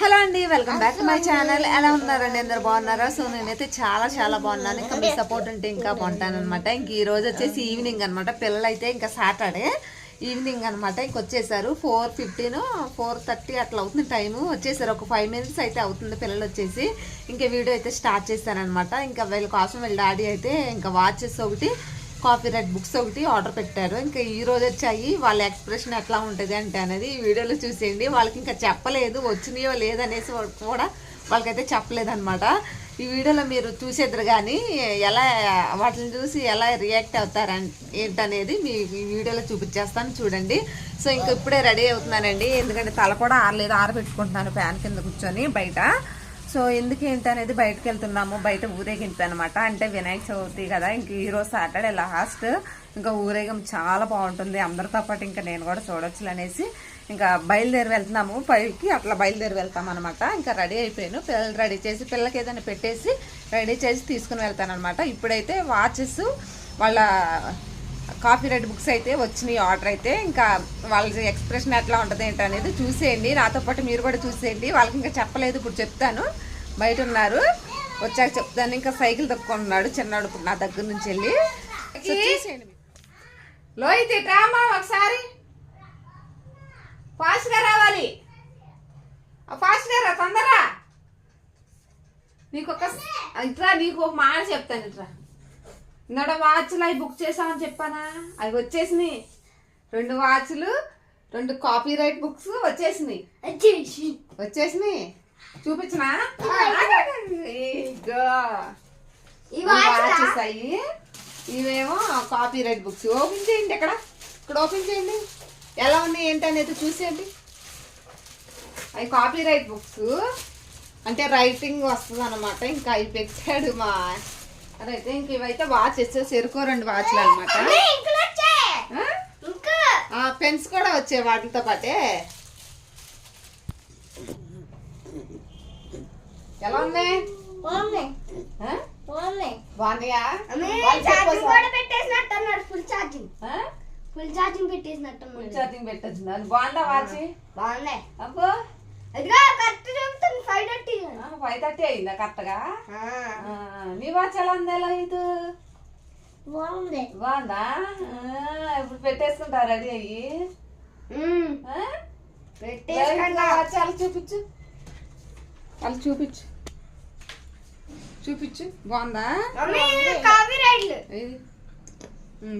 Hello అండి welcome back to my channel. ఎలా ఉన్నారండి? అందరు బాగున్నారా? సో నేనైతే చాలా చాలా బాగున్నాను. ఇంకా మీ సపోర్ట్ ఉంటే ఇంకా బాగుంటాను అనమాట ఇంక ఈ రోజు వచ్చేసి ఈవినింగ్ అనమాట పిల్లలు అయితే ఇంకా సాటర్డే ఈవినింగ్ అనమాట ఇంక వచ్చేసారు. ఫోర్ ఫిఫ్టీన్ ఫోర్ థర్టీ అట్లా అవుతుంది టైము వచ్చేసారు. ఒక ఫైవ్ మినిట్స్ అయితే అవుతుంది పిల్లలు వచ్చేసి. ఇంకా వీడియో అయితే స్టార్ట్ చేశారనమాట ఇంకా వీళ్ళ కోసం వీళ్ళ డాడీ అయితే ఇంకా వాచెస్ ఒకటి కాపీ రైట్ బుక్స్ ఒకటి ఆర్డర్ పెట్టారు. ఇంకా ఈ రోజు వచ్చాయి. వాళ్ళ ఎక్స్ప్రెషన్ ఎట్లా ఉంటుంది అంటే అనేది ఈ వీడియోలో చూసేయండి. వాళ్ళకి ఇంకా చెప్పలేదు వచ్చినాయో లేదనేసి కూడా వాళ్ళకైతే చెప్పలేదు అనమాట ఈ వీడియోలో మీరు చూసేద్దరు కానీ ఎలా వాటిని చూసి ఎలా రియాక్ట్ అవుతారు ఏంటనేది మీ ఈ వీడియోలో చూపించేస్తాను చూడండి. సో ఇంకా ఇప్పుడే రెడీ అవుతున్నానండి. ఎందుకంటే తల కూడా ఆరలేదు ఆరబెట్టుకుంటున్నాను ఫ్యాన్ కింద కూర్చొని బయట. సో ఎందుకు ఏంటి అనేది బయటకు వెళ్తున్నాము. బయట ఊరేగింపు అనమాట అంటే వినాయక చవితి కదా ఇంక ఈరోజు సాటర్డే లాస్ట్. ఇంకా ఊరేగం చాలా బాగుంటుంది. అందరితో పాటు ఇంకా నేను కూడా చూడొచ్చు అనేసి ఇంకా బయలుదేరి వెళ్తున్నాము. పైకి అట్లా బయలుదేరి వెళ్తాం అనమాట ఇంకా రెడీ అయిపోయాను. పిల్లలు రెడీ చేసి పిల్లలకి ఏదైనా పెట్టేసి రెడీ చేసి తీసుకుని వెళ్తాను అనమాట ఇప్పుడైతే వాచెస్ వాళ్ళ కాపీ రైట్ బుక్స్ అయితే వచ్చినాయి ఆర్డర్ అయితే. ఇంకా వాళ్ళ ఎక్స్ప్రెషన్ ఎట్లా ఉంటుంది ఏంటనేది చూసేయండి. నాతో పాటు మీరు కూడా చూసేయండి. వాళ్ళకి ఇంకా చెప్పలేదు ఇప్పుడు చెప్తాను. బయట ఉన్నారు వచ్చాక చెప్తాను. ఇంకా సైకిల్ తక్కున్నాడు చిన్నాడు నా దగ్గర నుంచి వెళ్ళి. లోహిత్ రామా ఒకసారి. ఫాస్ట్గా రావాలి. ఫాస్ట్గా రా తొందరగా. నీకు ఒక ఇట్రా నీకు ఒక మాట చెప్తాను ఇట్రా ఇందడ వాచ్లు అవి బుక్ చేసామని చెప్పానా? అవి వచ్చేసినాయి. రెండు వాచ్లు రెండు కాపీ రైట్ బుక్స్ వచ్చేసినాయి. వచ్చేసినాయి. చూపించనా? వాచెస్ అయ్యి ఇవేమో కాపీ రైట్ బుక్స్ ఓపెన్ చేయండి ఇక్కడ. ఇక్కడ ఓపెన్ చేయండి. ఎలా ఉన్నాయి ఏంటి అనేది చూసేయండి. అవి కాపీ రైట్ బుక్స్ అంటే రైటింగ్ వస్తుంది అనమాట ఇంకా అవి పెట్టాడు మా అదైతే ఇంక ఇవైతే వాచెస్ చెరుకో రెండు వాచ్లు అనమాట పెన్స్ కూడా వచ్చాయి వాటితో పాటే. ఎలా ఉన్నాయి? ఫుల్ ఛార్జింగ్ ఆ? ఫుల్ ఛార్జింగ్ పెట్టేసినట్టు ఫుల్ ఛార్జింగ్ పెట్టచ్చు అది బాగుందా వాచ్? బాగున్నాయి అబ్బో. అదిగా కరెక్ట్ చెబుతుంది ఫైవ్ థర్టీ ఫైవ్ థర్టీ అయిందా కరెక్ట్గా నీ వాచ్ ఎలా ఉంది ఎలా ఇది బాగుంది. బాగుందా? ఆ, ఇప్పుడు పెట్టేసుకుంటా రెడీ అయ్యి? పెట్టేసుకుంటా. వాచ్ అలా చూపించు. అలా చూపించు. చూపించు. బాగుందా?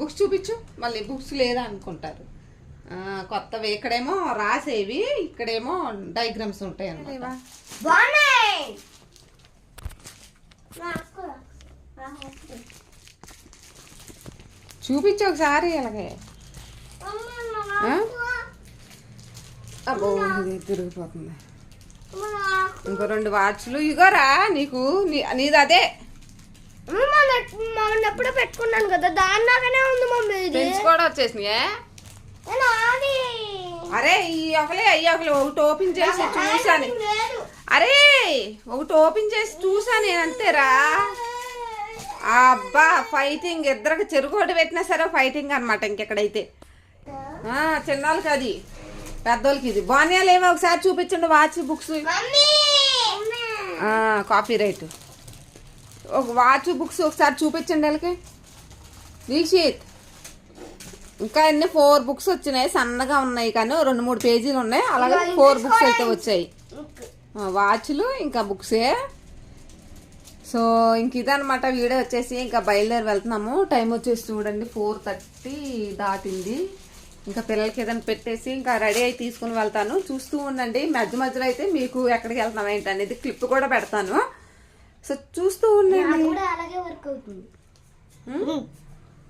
బుక్స్ చూపించు. మళ్ళీ బుక్స్ లేదా అనుకుంటారు కొత్తవి ఇక్కడేమో రాసేవి ఇక్కడేమో డయాగ్రామ్స్ ఉంటాయి అన్నమాట చూపించు ఒకసారి అలాగే? అబ్బో ఇది తిరిగిపోతుంది. ఇంకో రెండు వాచ్లు ఇగోరా నీకు. నీది అదే. మొన్న ఎప్పుడో పెట్టుకున్నాను కదా దాని ఉంది మమ్మీ కూడా వచ్చేసినాయే? అరే ఈ ఒకలే అయ్యి ఒకలే ఒకటి ఓపెన్ చేసి చూసాను అరే ఒకటి ఓపెన్ చేసి చూసా నేను అంతేరా. అబ్బా ఫైటింగ్ ఇద్దరికి చెరుకోటి పెట్టినా సరే ఫైటింగ్ అనమాట ఇంకెక్కడైతే. చిన్నోళ్ళకి అది పెద్దోళ్ళకి ఇది. బాగున్నాయా లేవా ఒకసారి చూపించండి watch books. Mummy! Copy write. ఒక వాచ్ బుక్స్ ఒకసారి చూపించండి వాళ్ళకి. దీక్షిత్ ఇంకా అన్ని ఫోర్ బుక్స్ వచ్చినాయి సన్నగా ఉన్నాయి కానీ రెండు మూడు పేజీలు ఉన్నాయి. అలాగే ఫోర్ బుక్స్ అయితే వచ్చాయి. వాచ్లు ఇంకా బుక్సే. సో ఇంక ఇదనమాట వీడియో వచ్చేసి ఇంకా బయలుదేరి వెళ్తున్నాము. టైం వచ్చేసి చూడండి ఫోర్ థర్టీ దాటింది. ఇంకా పిల్లలకి ఏదైనా పెట్టేసి ఇంకా రెడీ అయి తీసుకుని వెళ్తాను. చూస్తూ ఉండండి. మధ్య మధ్యలో అయితే మీకు ఎక్కడికి వెళ్తున్నాం ఏంటి అనేది క్లిప్ కూడా పెడతాను. సో చూస్తూ ఉండండి. నాది కూడా అలాగే వర్క్ అవుతుంది.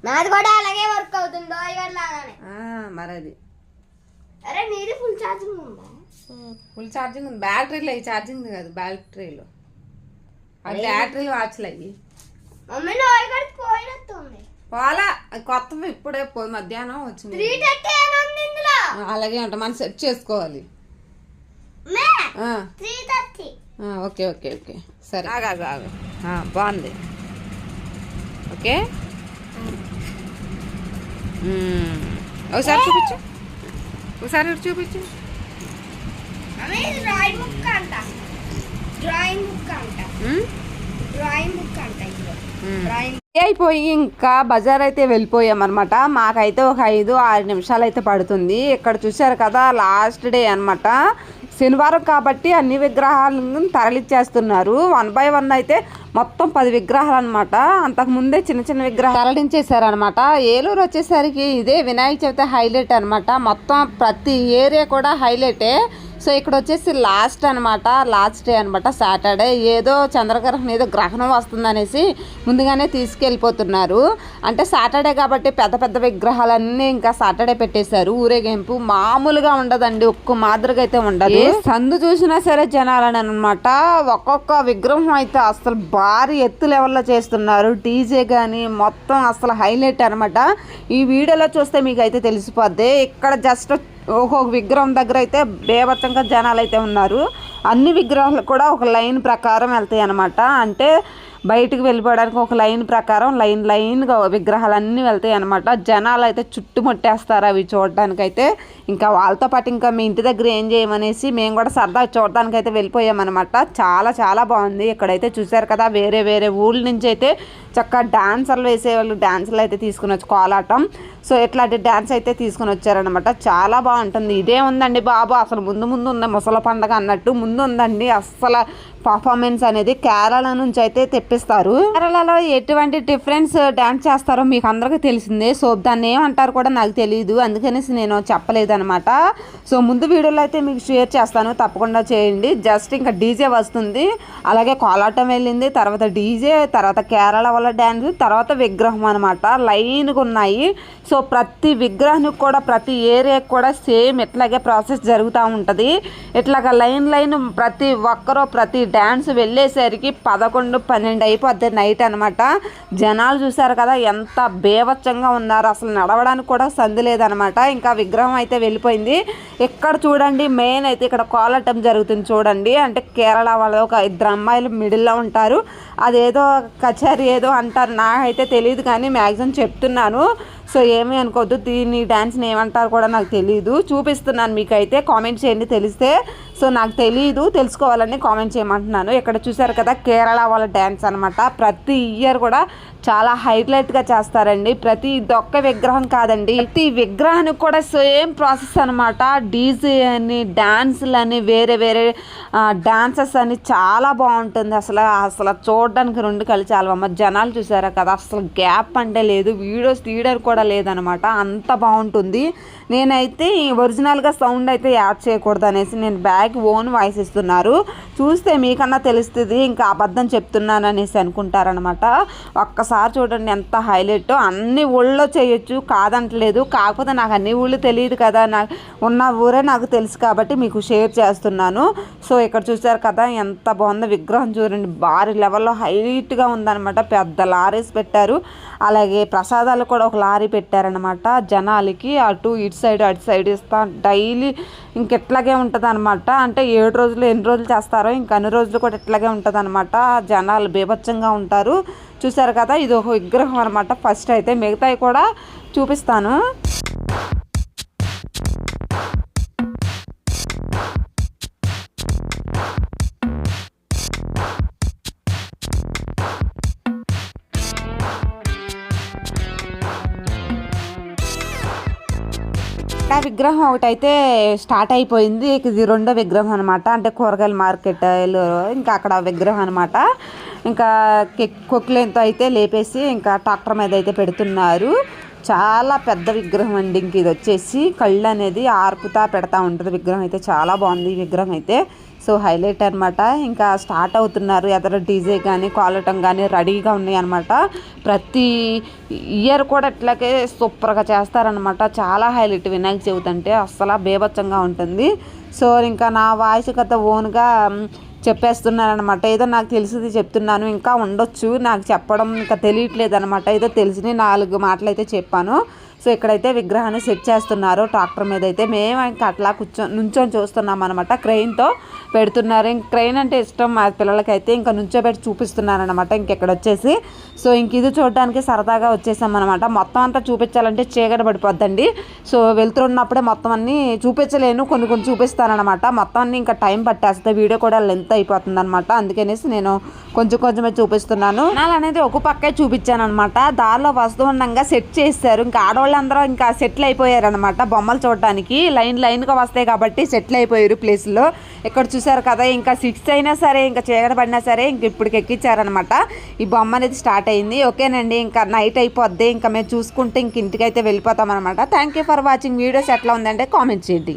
నాది కూడా అలాగే వర్క్ అవుతుంది. దోయగడ్ లాగానే. ఆ, మరి అది అరే నీది ఫుల్ ఛార్జింగ్ ఉందా? ఫుల్ ఛార్జింగ్ ఉంది. బ్యాటరీలో అవి ఛార్జింగ్ కాదు బ్యాటరీలో అవి బ్యాటరీలు వాచ్లు అవి మమ్మీ పోయినట్టుంది. పోలా అది కొత్తవి ఇప్పుడే పో మధ్యాహ్నం వచ్చింది. అలాగే ఉంటా మనం సెట్ చేసుకోవాలి. Okay okay okay. సరే. ఆగు, ఆగు, ఆగు. ఆ, బాగుంది. ఓకే. ఒకసారి చూపించు. ఒకసారి చూపించు. రాయి ముక్క అంట. డ్రాయింగ్ బుక్ అంట? డ్రాయింగ్ బుక్ అంట డ్రాయింగ్ అయిపోయి ఇంకా బజార్ అయితే వెళ్ళిపోయామన్నమాట మాకైతే ఒక ఐదు ఆరు నిమిషాలు అయితే పడుతుంది. ఇక్కడ చూశారు కదా లాస్ట్ డే అన్నమాట. శనివారం కాబట్టి అన్ని విగ్రహాలను తరలిచ్చేస్తున్నారు. వన్ బై వన్ అయితే మొత్తం పది విగ్రహాలు అనమాట అంతకుముందే చిన్న చిన్న విగ్రహాలు తరలించేశారనమాట ఏలూరు వచ్చేసరికి ఇదే వినాయక చవితి హైలైట్ అనమాట మొత్తం ప్రతి ఏరియా కూడా హైలైటే. సో ఇక్కడ వచ్చేసి లాస్ట్ అనమాట లాస్ట్ డే అనమాట సాటర్డే. ఏదో చంద్రగ్రహణం ఏదో గ్రహణం వస్తుందనేసి ముందుగానే తీసుకెళ్ళిపోతున్నారు. అంటే సాటర్డే కాబట్టి పెద్ద పెద్ద విగ్రహాలన్నీ ఇంకా సాటర్డే పెట్టేశారు. ఊరేగింపు మామూలుగా ఉండదండి ఒక్క మాదిరిగా అయితే ఉండదు. సందు చూసినా సరే జనాలని అనమాట ఒక్కొక్క విగ్రహం అయితే అసలు భారీ ఎత్తు లెవెల్లో చేస్తున్నారు. డీజే కానీ మొత్తం అసలు హైలైట్ అనమాట ఈ వీడియోలో చూస్తే మీకు అయితే తెలిసిపోద్ది. ఇక్కడ జస్ట్ ఒక్కొక్క విగ్రహం దగ్గర అయితే బేభత్సంగా జనాలు అయితే ఉన్నారు. అన్ని విగ్రహాలు కూడా ఒక లైన్ ప్రకారం వెళ్తాయి అన్నమాట. అంటే బయటకు వెళ్ళిపోవడానికి ఒక లైన్ ప్రకారం లైన్ లైన్గా విగ్రహాలన్నీ వెళ్తాయి అనమాట జనాలు అయితే చుట్టుముట్టేస్తారు అవి చూడడానికి అయితే ఇంకా వాళ్ళతో పాటు ఇంకా మీ ఇంటి దగ్గర ఏం చేయమనేసి మేము కూడా సరదా చూడడానికి అయితే వెళ్ళిపోయామన్నమాట. చాలా చాలా బాగుంది. ఇక్కడైతే చూశారు కదా వేరే వేరే ఊళ్ళ నుంచి అయితే చక్కగా డాన్సర్లు వేసేవాళ్ళు డాన్సులు అయితే తీసుకుని వచ్చి కోలాటం. సో ఇట్లాంటి డ్యాన్స్ అయితే తీసుకుని వచ్చారనమాట చాలా బాగుంటుంది. ఇదే ఉందండి బాబు. అసలు ముందు ముందు ఉంది ముసల పండగ అన్నట్టు ముందు ఉందండి. అస్సలు పర్ఫార్మెన్స్ అనేది కేరళ నుంచి అయితే తెప్పిస్తారు. కేరళలో ఎటువంటి డిఫరెన్స్ డ్యాన్స్ uh, చేస్తారో మీకు అందరికీ తెలిసిందే. సో దాన్ని ఏమంటారు కూడా నాకు తెలియదు అందుకనేసి నేను చెప్పలేదు అనమాట సో ముందు వీడియోలో అయితే మీకు షేర్ చేస్తాను. తప్పకుండా చేయండి. జస్ట్ ఇంకా డీజే వస్తుంది. అలాగే కోలాటం వెళ్ళింది తర్వాత డీజే తర్వాత కేరళ వాళ్ళ డ్యాన్స్ తర్వాత విగ్రహం అనమాట లైన్గా ఉన్నాయి. సో ప్రతి విగ్రహానికి కూడా ప్రతి ఏరియాకి కూడా సేమ్ ఇట్లాగే ప్రాసెస్ జరుగుతూ ఉంటుంది. ఇట్లాగా లైన్ లైన్ ప్రతి ఒక్కరూ ప్రతి డ్యాన్స్ వెళ్ళేసరికి పదకొండు పన్నెండు అయిపోద్ది నైట్ అనమాట జనాలు చూశారు కదా ఎంత బేవచ్చంగా ఉన్నారు. అసలు నడవడానికి కూడా సంది లేదనమాట ఇంకా విగ్రహం అయితే వెళ్ళిపోయింది. ఇక్కడ చూడండి మెయిన్ అయితే ఇక్కడ కోలాటం జరుగుతుంది చూడండి. అంటే కేరళ వాళ్ళు ఒక ఇద్దరు అమ్మాయిలు మిడిల్లో ఉంటారు. అదేదో కచేరీ ఏదో అంటారు. నాకైతే తెలియదు కానీ మ్యాక్సిమం చెప్తున్నాను. సో ఏమీ అనుకోవద్దు. దీన్ని డ్యాన్స్ని ఏమంటారు కూడా నాకు తెలియదు చూపిస్తున్నాను మీకు అయితే కామెంట్ చేయండి తెలిస్తే. సో నాకు తెలియదు తెలుసుకోవాలని కామెంట్ చేయమంటున్నాను. ఇక్కడ చూసారు కదా కేరళ వాళ్ళ డ్యాన్స్ అనమాట ప్రతి ఇయర్ కూడా చాలా హైలైట్గా చేస్తారండి. ప్రతి దొక్క విగ్రహం కాదండి. ప్రతి విగ్రహానికి కూడా సేమ్ ప్రాసెస్ అనమాట డీజే అని డాన్సులు అని వేరే వేరే డాన్సెస్ అని చాలా బాగుంటుంది. అసలు అసలు చూడడానికి రెండు కలిసి చాలా జనాలు చూసారా కదా అసలు గ్యాప్ అంటే లేదు. వీడియోస్ తీయడానికి కూడా లేదనమాట. అంత బాగుంటుంది. నేనైతే ఒరిజినల్గా సౌండ్ అయితే యాడ్ చేయకూడదు అనేసి నేను బ్యాగ్ ఓన్ వాయిస్ ఇస్తున్నారు. చూస్తే మీకన్నా తెలుస్తుంది ఇంకా అబద్ధం చెప్తున్నాను అనేసి అనుకుంటారనమాట. ఒక్కసారి చూడండి ఎంత హైలైట్. అన్ని ఊళ్ళో చేయొచ్చు కాదంటలేదు. కాకపోతే నాకు అన్ని ఊళ్ళు తెలియదు కదా. నాకు ఉన్న ఊరే నాకు తెలుసు కాబట్టి మీకు షేర్ చేస్తున్నాను. సో ఇక్కడ చూసారు కదా ఎంత బాగుందో విగ్రహం చూడండి. భారీ లెవెల్లో హైలైట్గా ఉందన్నమాట పెద్ద లారీస్ పెట్టారు. అలాగే ప్రసాదాలు కూడా ఒక లారీ పెట్టారనమాట జనాలకి అటు ఇటు సైడ్ అటు సైడ్ ఇస్తా డైలీ ఇంకెట్లాగే ఉంటుంది అనమాట అంటే ఏడు రోజులు ఎన్ని రోజులు చేస్తారో ఇంక అన్ని రోజులు కూడా ఇట్లాగే ఉంటుంది అనమాట జనాలు బీభత్సంగా ఉంటారు. చూసారు కదా ఇది ఒక విగ్రహం అనమాట ఫస్ట్ అయితే మిగతాయి కూడా చూపిస్తాను. ఆ విగ్రహం ఒకటైతే స్టార్ట్ అయిపోయింది. ఇది రెండో విగ్రహం అనమాట అంటే కూరగాయల మార్కెట్ ఇంకా అక్కడ విగ్రహం అనమాట ఇంకా కొక్లెంతో అయితే లేపేసి ఇంకా ట్రాక్టర్ మీద అయితే పెడుతున్నారు. చాలా పెద్ద విగ్రహం అండి. ఇంక ఇది వచ్చేసి కళ్ళు అనేది ఆర్పుతా పెడతా ఉంటుంది. విగ్రహం అయితే చాలా బాగుంది. ఈ విగ్రహం అయితే సో హైలైట్ అనమాట ఇంకా స్టార్ట్ అవుతున్నారు ఎదర డీజే కానీ కాలటం కానీ రెడీగా ఉన్నాయన్నమాట ప్రతి ఇయర్ కూడా ఇట్లాగే సూపర్గా చేస్తారనమాట చాలా హైలైట్ వినాయక చవితి అంటే అస్సలు బేభత్సంగా ఉంటుంది. సో ఇంకా నా వాయిస్ కథ ఓన్గా చెప్పేస్తున్నారనమాట ఏదో నాకు తెలిసింది చెప్తున్నాను ఇంకా ఉండొచ్చు. నాకు చెప్పడం ఇంకా తెలియట్లేదు అనమాట ఏదో తెలిసిన నాలుగు మాటలు అయితే చెప్పాను. సో ఇక్కడైతే విగ్రహాన్ని సెట్ చేస్తున్నారు. ట్రాక్టర్ మీద అయితే మేము ఇంకా అట్లా కూర్చొని నుంచొని చూస్తున్నాం అనమాట క్రెయిన్తో పెడుతున్నారు. ఇంక క్రెయిన్ అంటే ఇష్టం. మా పిల్లలకైతే ఇంకా నుంచోబెట్టి చూపిస్తున్నారు అనమాట ఇంకెక్కడ వచ్చేసి. సో ఇంక ఇది చూడడానికి సరదాగా వచ్చేసాం అనమాట మొత్తం అంతా చూపించాలంటే చీకటి పడిపోద్దండి. సో వెళ్తున్నప్పుడే మొత్తం అన్ని చూపించలేను. కొన్ని కొన్ని చూపిస్తానమాట మొత్తం అన్ని ఇంకా టైం పట్టేస్తే వీడియో కూడా లెంత్ అయిపోతుంది అనమాట అందుకనేసి నేను కొంచెం కొంచెమే చూపిస్తున్నాను. నాలనేది అనేది ఒక పక్కే చూపించాను అనమాట దారిలో వస్తూ ఉండగా సెట్ చేస్తారు ఇంకా ఆడవాళ్ళు వాళ్ళందరూ ఇంకా సెటిల్ అయిపోయారు అనమాట బొమ్మలు చూడటానికి. లైన్ లైన్గా వస్తాయి కాబట్టి సెటిల్ అయిపోయారు ప్లేస్లో ఇక్కడ చూసారు కదా ఇంకా సిక్స్ అయినా సరే ఇంకా చీకటి పడినా సరే ఇంక ఇప్పటికి ఎక్కించారనమాట ఈ బొమ్మ అనేది స్టార్ట్ అయింది. ఓకేనండి ఇంకా నైట్ అయిపోద్ది. ఇంకా మేము చూసుకుంటే ఇంక ఇంటికైతే వెళ్ళిపోతాం అనమాట thank you for watching videos ఎట్లా ఉందంటే కామెంట్ చేయండి.